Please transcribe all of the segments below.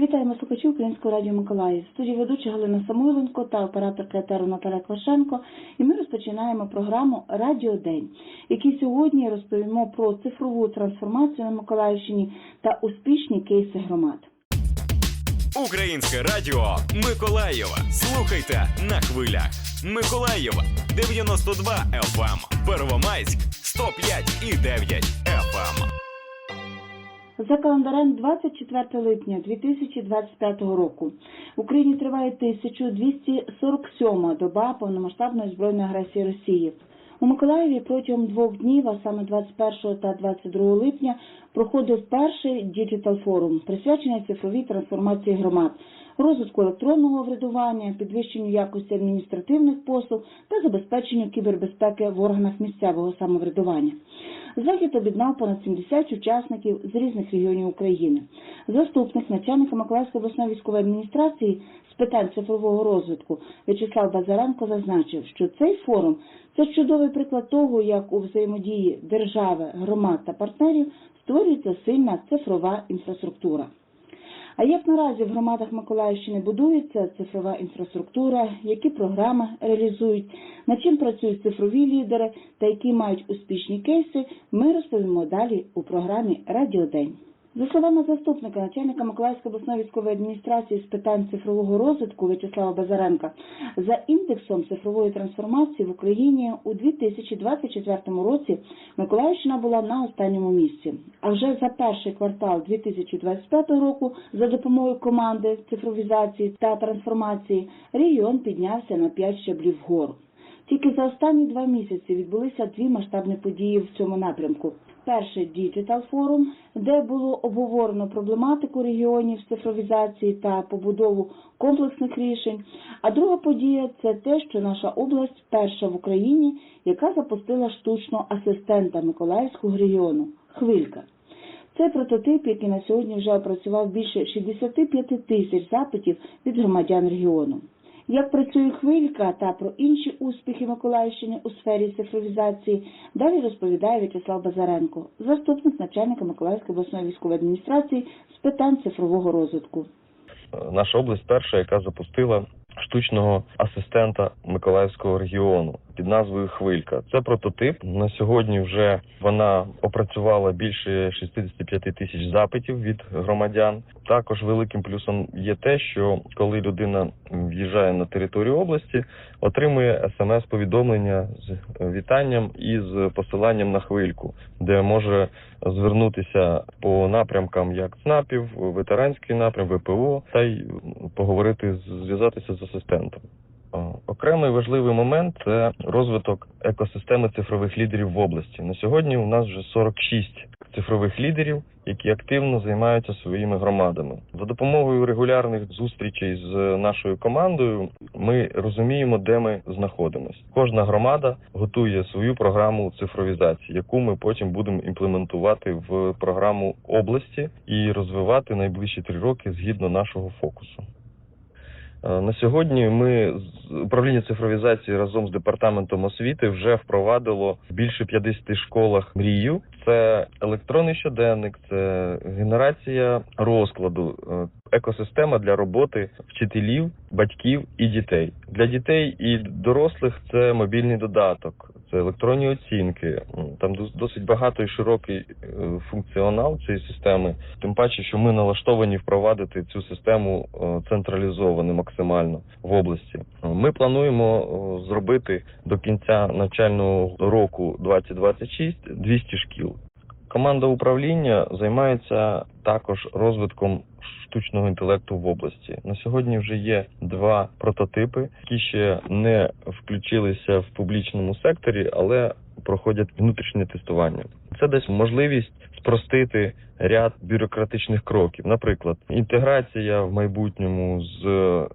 Вітаємо слухачів Українського радіо Миколаїв. Студії ведуча Галина Самойленко та операторка етеру Наталя Квашенко. І ми розпочинаємо програму Радіо День, який сьогодні розповімо про цифрову трансформацію на Миколаївщині та успішні кейси громад. Українське радіо Миколаєва. Слухайте на хвилях. Миколаєва 92 FM. Первомайськ 105 і 9 FM. За календарем 24 липня 2025 року в Україні триває 1247 доба повномасштабної збройної агресії Росії. У Миколаєві протягом двох днів, а саме 21 та 22 липня, проходив перший діджитал форум, присвячений цифровій трансформації громад, розвитку електронного врядування, підвищенню якості адміністративних послуг та забезпеченню кібербезпеки в органах місцевого самоврядування. Захід об'єднав понад 70 учасників з різних регіонів України. Заступник начальника Миколаївської обласної військової адміністрації з питань цифрового розвитку В'ячеслав Базаренко зазначив, що цей форум це чудовий приклад того, як у взаємодії держави, громад та партнерів створюється сильна цифрова інфраструктура. А як наразі в громадах Миколаївщини будується цифрова інфраструктура, які програми реалізують, над чим працюють цифрові лідери та які мають успішні кейси, ми розповімо далі у програмі Радіодень. За словами заступника начальника Миколаївської обласної військової адміністрації з питань цифрового розвитку В'ячеслава Базаренка, за індексом цифрової трансформації в Україні у 2024 році Миколаївщина була на останньому місці. А вже за перший квартал 2025 року за допомогою команди цифровізації та трансформації регіон піднявся на 5 щаблів вгору. Тільки за останні два місяці відбулися дві масштабні події в цьому напрямку. Перший Digital Forum, де було обговорено проблематику регіонів цифровізації та побудову комплексних рішень. А друга подія це те, що наша область перша в Україні, яка запустила штучного асистента Миколаївського регіону Хвилька. Це прототип, який на сьогодні вже опрацював більше 65 тисяч запитів від громадян регіону. Як працює хвилька та про інші успіхи Миколаївщини у сфері цифровізації, далі розповідає В'ячеслав Базаренко, заступник начальника Миколаївської обласної військової адміністрації з питань цифрового розвитку. наша область перша, яка запустила штучного асистента Миколаївського регіону під назвою Хвилька. Це прототип. На сьогодні вже вона опрацювала більше 65 тисяч запитів від громадян. Також великим плюсом є те, що коли людина в'їжджає на територію області, отримує смс-повідомлення з вітанням і з посиланням на хвильку, де може звернутися по напрямкам як ЦНАПів, ветеранський напрям, ВПО, та й поговорити зв'язатися з асистентом. О, Окремий важливий момент це розвиток екосистеми цифрових лідерів в області. На сьогодні у нас вже 46 цифрових лідерів, які активно займаються своїми громадами. За допомогою регулярних зустрічей з нашою командою ми розуміємо, де ми знаходимося. Кожна громада готує свою програму цифровізації, яку ми потім будемо імплементувати в програму області і розвивати найближчі три роки згідно нашого фокусу. Е, На сьогодні ми з управління цифровізації разом з департаментом освіти вже впровадило більше 50 школах мрію. Це електронний щоденник, це генерація розкладу, е, екосистема для роботи вчителів, батьків і дітей. Для дітей і дорослих це мобільний додаток, це електронні оцінки. Там дос- досить багато і широкий е, функціонал цієї системи. Тим паче, що ми налаштовані впровадити цю систему е, централізовано максимально в області. Ми плануємо е, зробити до кінця навчального року 2026 200 шкіл. Команда управління займається також розвитком штучного інтелекту в області. На сьогодні вже є два прототипи, які ще не включилися в публічному секторі, але проходять внутрішнє тестування. Це дасть можливість спростити ряд бюрократичних кроків. Наприклад, інтеграція в майбутньому з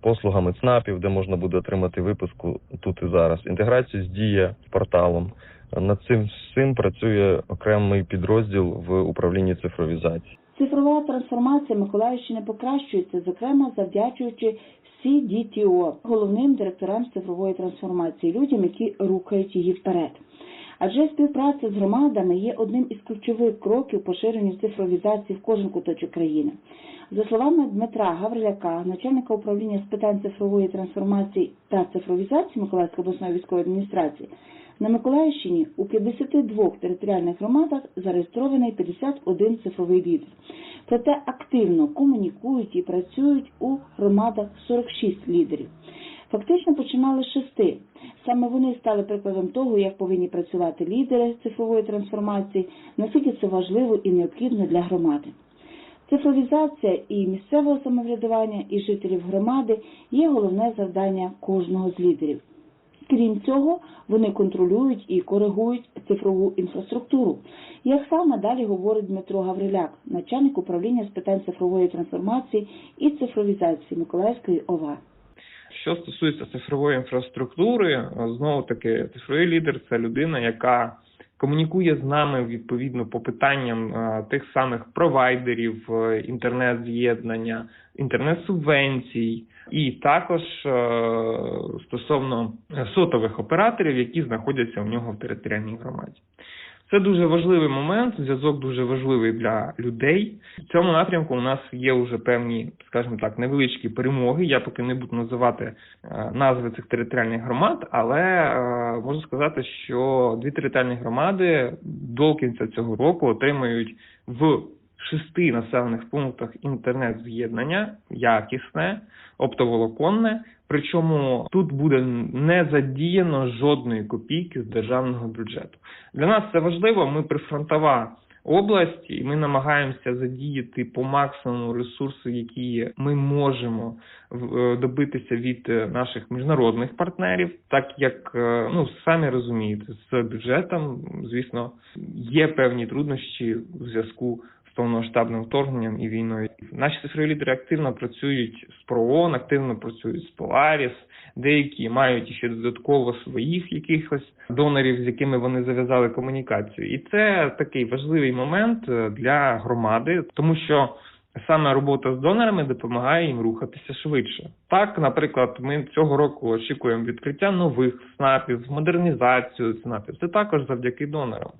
послугами ЦНАПів, де можна буде отримати виписку тут і зараз. Інтеграцію з дія порталом. Над цим всім працює окремий підрозділ в управлінні цифровізації. Цифрова трансформація Миколаївщини покращується, зокрема завдячуючи CDTO, головним директорам цифрової трансформації, людям, які рухають її вперед. Адже співпраця з громадами є одним із ключових кроків поширення цифровізації в кожен куточок країни. За словами Дмитра Гавриляка, начальника управління з питань цифрової трансформації та цифровізації Миколаївської обласної військової адміністрації, на Миколаївщині у 52 територіальних громадах зареєстрований 51 цифровий лідер. Проте активно комунікують і працюють у громадах 46 лідерів. Фактично починали з шести. Саме вони стали прикладом того, як повинні працювати лідери цифрової трансформації, наскільки це важливо і необхідно для громади. Цифровізація і місцевого самоврядування, і жителів громади є головне завдання кожного з лідерів. Крім цього, вони контролюють і коригують цифрову інфраструктуру. Як саме далі говорить Дмитро Гавриляк, начальник управління з питань цифрової трансформації і цифровізації Миколаївської ОВА. Що стосується цифрової інфраструктури, знову таки цифровий лідер це людина, яка комунікує з нами відповідно по питанням е, тих самих провайдерів е, інтернет-з'єднання, інтернет-субвенцій, і також е, стосовно сотових операторів, які знаходяться у нього в територіальній громаді. Це дуже важливий момент, зв'язок дуже важливий для людей. В цьому напрямку у нас є вже певні, скажімо так, невеличкі перемоги. Я поки не буду називати е, назви цих територіальних громад, але е, можу сказати, що дві територіальні громади до кінця цього року отримають в шести населених пунктах інтернет-з'єднання якісне, оптоволоконне. Причому тут буде не задіяно жодної копійки з державного бюджету. Для нас це важливо. Ми прифронтова область, і ми намагаємося задіяти по максимуму ресурси, які ми можемо е, добитися від е, наших міжнародних партнерів, так як е, ну самі розумієте, з бюджетом, звісно, є певні труднощі в зв'язку повномасштабним вторгненням і війною. Наші цифрові лідери активно працюють з ПРООН, активно працюють з Polaris, деякі мають ще додатково своїх якихось донорів, з якими вони зав'язали комунікацію. І це такий важливий момент е, для громади, тому що саме робота з донорами допомагає їм рухатися швидше. Так, наприклад, ми цього року очікуємо відкриття нових СНАПів, модернізацію СНАПів. Це також завдяки донорам.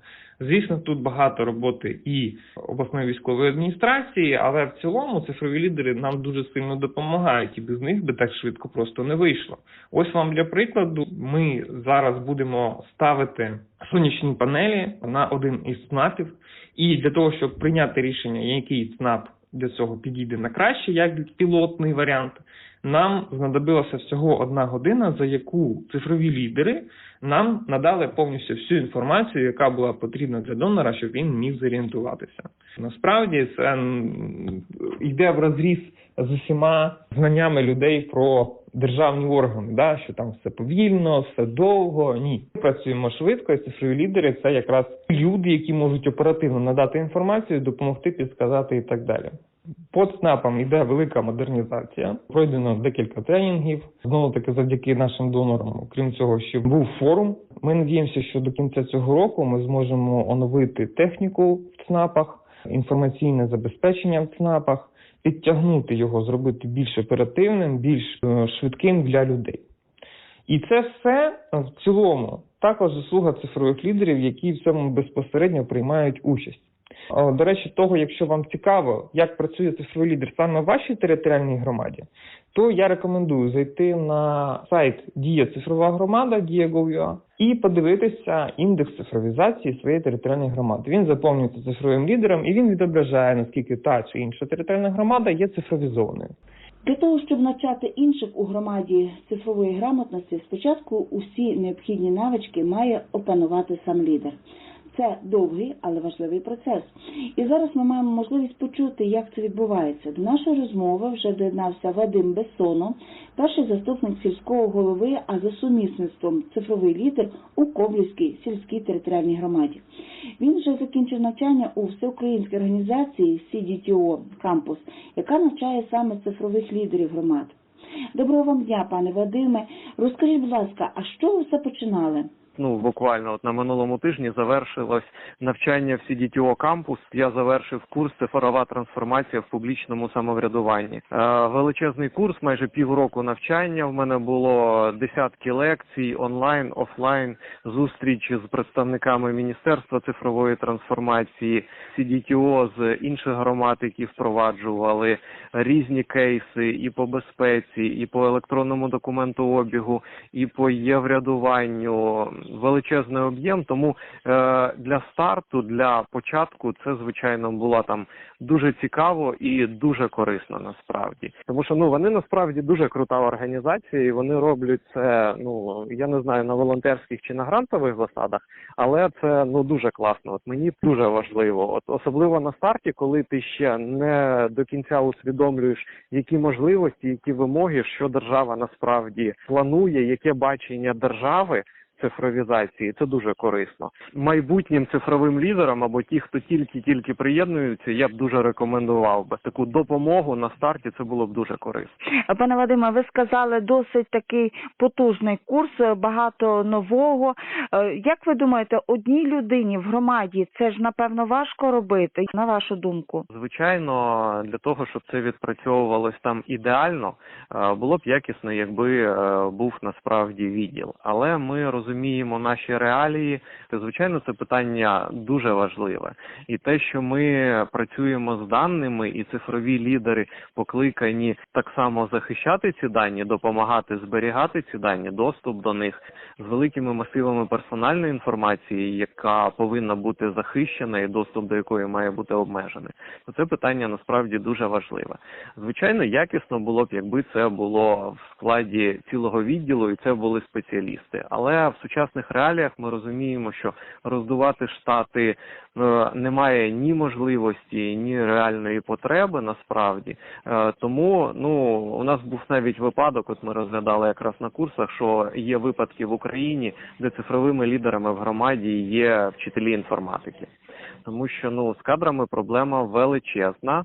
Звісно, тут багато роботи і обласної військової адміністрації, але в цілому цифрові лідери нам дуже сильно допомагають, і без них би так швидко просто не вийшло. Ось вам для прикладу, ми зараз будемо ставити сонячні панелі на один із ЦНАПів, і для того, щоб прийняти рішення, який ЦНАП для цього підійде на краще, як пілотний варіант, нам знадобилася всього одна година, за яку цифрові лідери нам надали повністю всю інформацію, яка була потрібна для донора, щоб він міг зорієнтуватися. Насправді це йде в розріз з усіма знаннями людей про державні органи, да, що там все повільно, все довго. Ні, ми працюємо швидко, і цифрові лідери це якраз люди, які можуть оперативно надати інформацію, допомогти, підсказати і так далі. По ЦНАПам йде велика модернізація. Пройдено декілька тренінгів. Знову таки, завдяки нашим донорам. Крім цього, ще був форум. Ми надіємося, що до кінця цього року ми зможемо оновити техніку в ЦНАПах, інформаційне забезпечення в ЦНАПах, підтягнути його, зробити більш оперативним, більш е, швидким для людей. І це все в цілому також заслуга цифрових лідерів, які в цьому безпосередньо приймають участь. О, До речі, того, якщо вам цікаво, як працює цифровий лідер саме в вашій територіальній громаді, то я рекомендую зайти на сайт Дія цифрова громада Дія.gov.ua і подивитися індекс цифровізації своєї територіальної громади. Він заповнюється цифровим лідером і він відображає, наскільки та чи інша територіальна громада є цифровізованою. Для того, щоб навчати інших у громаді цифрової грамотності, спочатку усі необхідні навички має опанувати сам лідер. Це довгий, але важливий процес. І зараз ми маємо можливість почути, як це відбувається. До нашої розмови вже доєднався Вадим Бессоно, перший заступник сільського голови, а за сумісництвом цифровий лідер у Ковлівській сільській територіальній громаді. Він вже закінчив навчання у всеукраїнській організації CDTO Кампус, яка навчає саме цифрових лідерів громад. Доброго вам дня, пане Вадиме. Розкажіть, будь ласка, а що ви все починали? Ну буквально от на минулому тижні завершилось навчання в CDTO кампус. Я завершив курс цифрова трансформація в публічному самоврядуванні. Е, величезний курс, майже півроку навчання. В мене було десятки лекцій онлайн, офлайн, зустрічі з представниками міністерства цифрової трансформації, CDTO з інших громад, які впроваджували різні кейси і по безпеці, і по електронному документообігу, і по є-врядуванню. Величезний об'єм. Тому е, для старту, для початку, це звичайно була там дуже цікаво і дуже корисно насправді. Тому що ну вони насправді дуже крута організація, і вони роблять це. Ну я не знаю на волонтерських чи на грантових засадах, але це ну дуже класно. От мені дуже важливо, от особливо на старті, коли ти ще не до кінця усвідомлюєш, які можливості, які вимоги, що держава насправді планує, яке бачення держави. Цифровізації це дуже корисно. Майбутнім цифровим лідерам або ті, хто тільки-тільки приєднуються, я б дуже рекомендував би таку допомогу на старті. Це було б дуже корисно. Пане Вадиме, ви сказали досить такий потужний курс, е, багато нового. Е, Як ви думаєте, одній людині в громаді це ж напевно важко робити, на вашу думку? Звичайно, для того, щоб це відпрацьовувалось там ідеально, е, було б якісно, якби був насправді відділ. Але ми розуміємо наші реалії. Та звичайно, це питання дуже важливе. І те, що ми працюємо з даними, і цифрові лідери покликані так само захищати ці дані, допомагати зберігати ці дані, доступ до них з великими масивами персональної інформації, яка повинна бути захищена, і доступ до якої має бути обмежений. То це питання насправді дуже важливе. Звичайно, якісно було б, якби це було в складі цілого відділу, і це були спеціалісти. Але сучасних реаліях ми розуміємо, що роздувати штати е, немає ні можливості, ні реальної потреби насправді. Е, тому ну у нас був навіть випадок. От ми розглядали якраз на курсах, що є випадки в Україні, де цифровими лідерами в громаді є вчителі інформатики тому що ну з кадрами проблема величезна.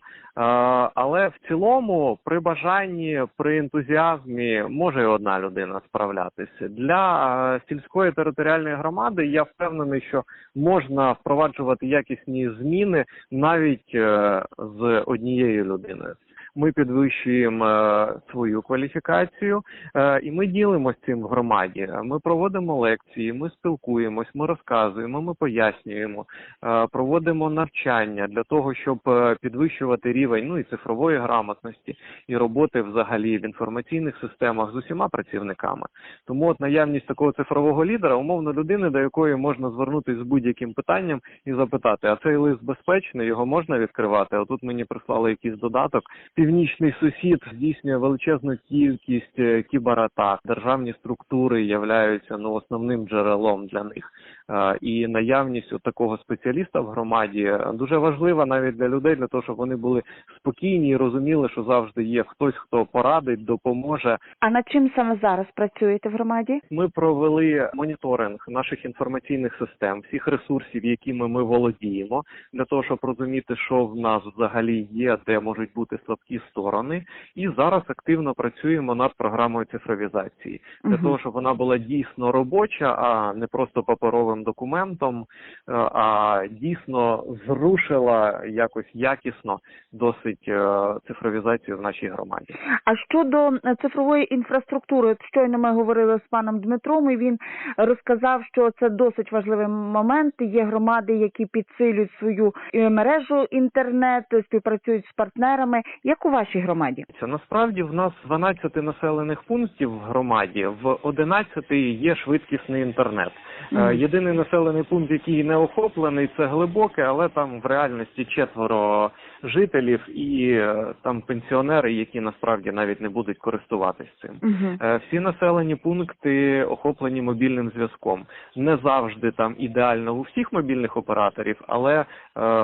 Але в цілому, при бажанні, при ентузіазмі може і одна людина справлятися. Для сільської територіальної громади я впевнений, що можна впроваджувати якісні зміни навіть е, з однією людиною. Ми підвищуємо е, свою кваліфікацію, е, і ми ділимося цим в громаді. Ми проводимо лекції, ми спілкуємось, ми розказуємо, ми пояснюємо, е, проводимо навчання для того, щоб підвищувати рівень ну і цифрової грамотності, і роботи взагалі в інформаційних системах з усіма працівниками. Тому от наявність такого цифрового лідера, умовно людини, до якої можна звернутися з будь-яким питанням і запитати, а цей лист безпечний, його можна відкривати? А тут мені прислали якийсь додаток. Північний сусід здійснює величезну кількість е, кібератак. Державні структури являються ну основним джерелом для них. Е, І наявність от такого спеціаліста в громаді дуже важлива навіть для людей, для того, щоб вони були спокійні і розуміли, що завжди є хтось, хто порадить, допоможе. А над чим саме зараз працюєте в громаді? Ми провели моніторинг наших інформаційних систем, всіх ресурсів, якими ми володіємо, для того, щоб розуміти, що в нас взагалі є, де можуть бути слабкі сторони. І зараз активно працюємо над програмою цифровізації для Мгм. того, щоб вона була дійсно робоча, а не просто паперовим документом, е, а дійсно зрушила якось якісно досить е, цифровізацію в нашій громаді. А щодо е, цифрової інфраструктури, щойно ми говорили з паном Дмитром, і він розказав, що це досить важливий момент. Є громади, які підсилюють свою мережу інтернет, співпрацюють з партнерами. Як у вашій громаді? Це насправді в нас 12 населених пунктів в громаді, в 11 є швидкісний інтернет. Е, Мгм. Єдиний населений пункт, який не охоплений, це глибоке, але там в реальності четверо жителів і е, там пенсіонери, які насправді навіть не будуть користуватись цим. Угу. Всі населені пункти охоплені мобільним зв'язком. Не завжди там ідеально у всіх мобільних операторів, але е,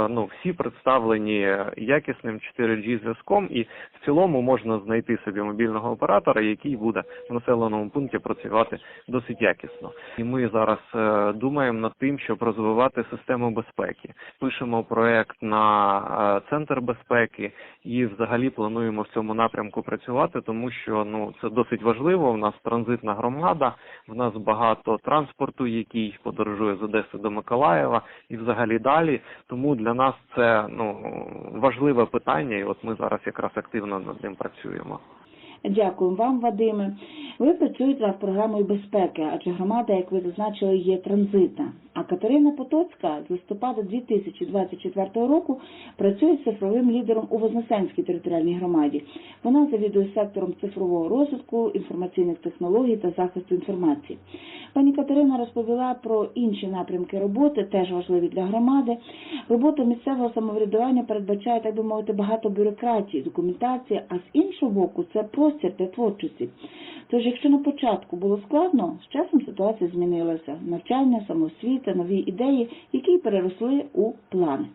ну всі представлені якісним 4G зв'язком, і в цілому можна знайти собі мобільного оператора, який буде в населеному пункті працювати досить якісно. І ми зараз думаємо над тим, щоб розвивати систему безпеки. Пишемо проект на центр кібербезпеки і взагалі плануємо в цьому напрямку працювати, тому що ну це досить важливо. У нас транзитна громада, в нас багато транспорту, який подорожує з Одеси до Миколаєва і взагалі далі. Тому для нас це ну важливе питання, і от ми зараз якраз активно над ним працюємо. Дякую вам, Вадиме. Ви працюєте над програмою безпеки, адже громада, як ви зазначили, є транзитна. А Катерина Потоцька з листопада 2024 року працює цифровим лідером у Вознесенській територіальній громаді. Вона завідує сектором цифрового розвитку, інформаційних технологій та захисту інформації. Пані Катерина розповіла про інші напрямки роботи, теж важливі для громади. Робота місцевого самоврядування передбачає, так би мовити, багато бюрократії, документації, а з іншого боку, це простір для творчості. Тож, якщо на початку було складно, з часом ситуація змінилася. Навчання, самоосвіта, нові ідеї, які переросли у плани.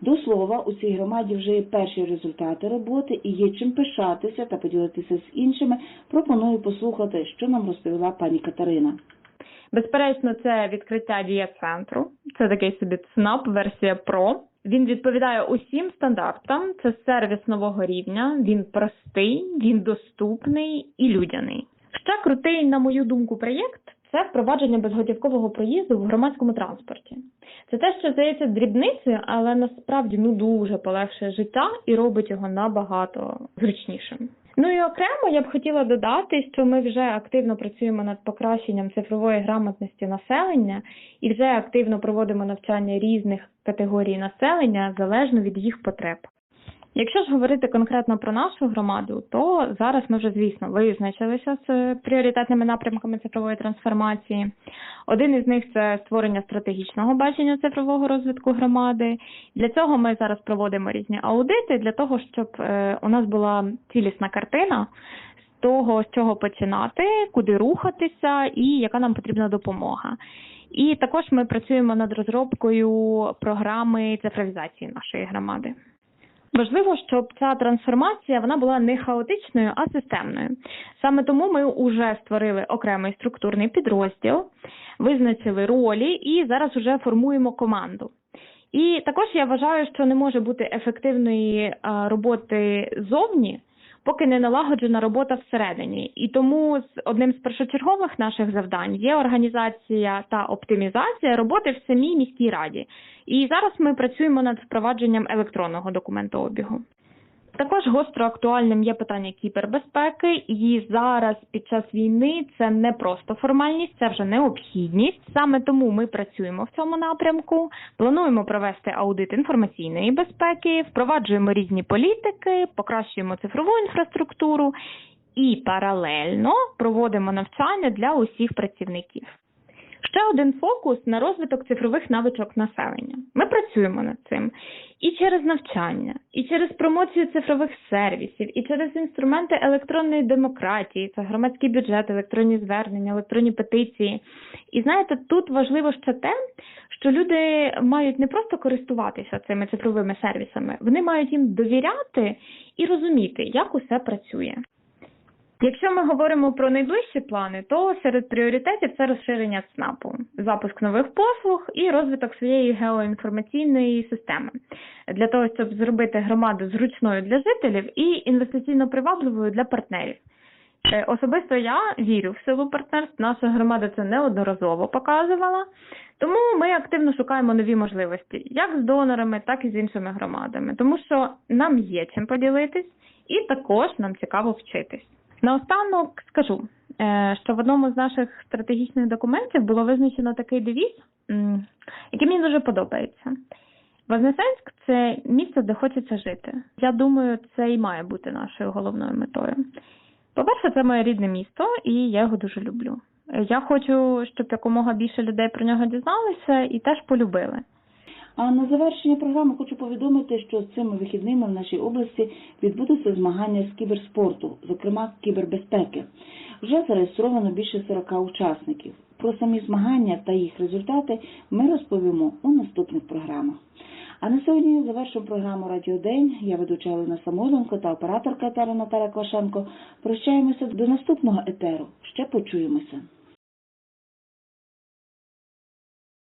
До слова, у цій громаді вже є перші результати роботи і є чим пишатися та поділитися з іншими. Пропоную послухати, що нам розповіла пані Катерина. Безперечно, це відкриття дія центру. Це такий собі ЦНАП, версія Pro. Він відповідає усім стандартам. Це сервіс нового рівня. Він простий, він доступний і людяний. Ще крутий, на мою думку, проєкт це впровадження безготівкового проїзду в громадському транспорті. Це те, що здається дрібницею, але насправді ну дуже полегшує життя і робить його набагато зручнішим. Ну і окремо я б хотіла додати, що ми вже активно працюємо над покращенням цифрової грамотності населення і вже активно проводимо навчання різних категорій населення залежно від їх потреб. Якщо ж говорити конкретно про нашу громаду, то зараз ми вже, звісно, визначилися з пріоритетними напрямками цифрової трансформації. Один із них це створення стратегічного бачення цифрового розвитку громади. Для цього ми зараз проводимо різні аудити для того, щоб е, у нас була цілісна картина з того, з чого починати, куди рухатися і яка нам потрібна допомога. І також ми працюємо над розробкою програми цифровізації нашої громади. Важливо, щоб ця трансформація вона була не хаотичною, а системною. Саме тому ми вже створили окремий структурний підрозділ, визначили ролі і зараз вже формуємо команду. І також я вважаю, що не може бути ефективної роботи зовні, поки не налагоджена робота всередині. І тому з одним з першочергових наших завдань є організація та оптимізація роботи в самій міській раді. І зараз ми працюємо над впровадженням електронного документообігу. Також гостро актуальним є питання кібербезпеки, і зараз під час війни це не просто формальність, це вже необхідність. Саме тому ми працюємо в цьому напрямку. Плануємо провести аудит інформаційної безпеки, впроваджуємо різні політики, покращуємо цифрову інфраструктуру і паралельно проводимо навчання для усіх працівників. Ще один фокус на розвиток цифрових навичок населення. Ми працюємо над цим і через навчання, і через промоцію цифрових сервісів, і через інструменти електронної демократії, це громадський бюджет, електронні звернення, електронні петиції. І знаєте, тут важливо ще те, що люди мають не просто користуватися цими цифровими сервісами, вони мають їм довіряти і розуміти, як усе працює. Якщо ми говоримо про найближчі плани, то серед пріоритетів це розширення ЦНАПу, запуск нових послуг і розвиток своєї геоінформаційної системи для того, щоб зробити громаду зручною для жителів і інвестиційно привабливою для партнерів. Е, Особисто я вірю в силу партнерств. Наша громада це неодноразово показувала. Тому ми активно шукаємо нові можливості, як з донорами, так і з іншими громадами, тому що нам є чим поділитись, і також нам цікаво вчитись. Наостанок скажу, е, що в одному з наших стратегічних документів було визначено такий девіз, який мені дуже подобається. Вознесенськ це місце, де хочеться жити. Я думаю, це і має бути нашою головною метою. По-перше, це моє рідне місто, і я його дуже люблю. Я хочу, щоб якомога більше людей про нього дізналися і теж полюбили. А на завершення програми хочу повідомити, що з цими вихідними в нашій області відбудуться змагання з кіберспорту, зокрема кібербезпеки. Вже зареєстровано більше 40 учасників. Про самі змагання та їх результати ми розповімо у наступних програмах. А на сьогодні завершуємо програму Радіодень. Я ведуча Олена Самойленко та операторка етеру Наталя Квашенко. Прощаємося до наступного етеру. Ще почуємося.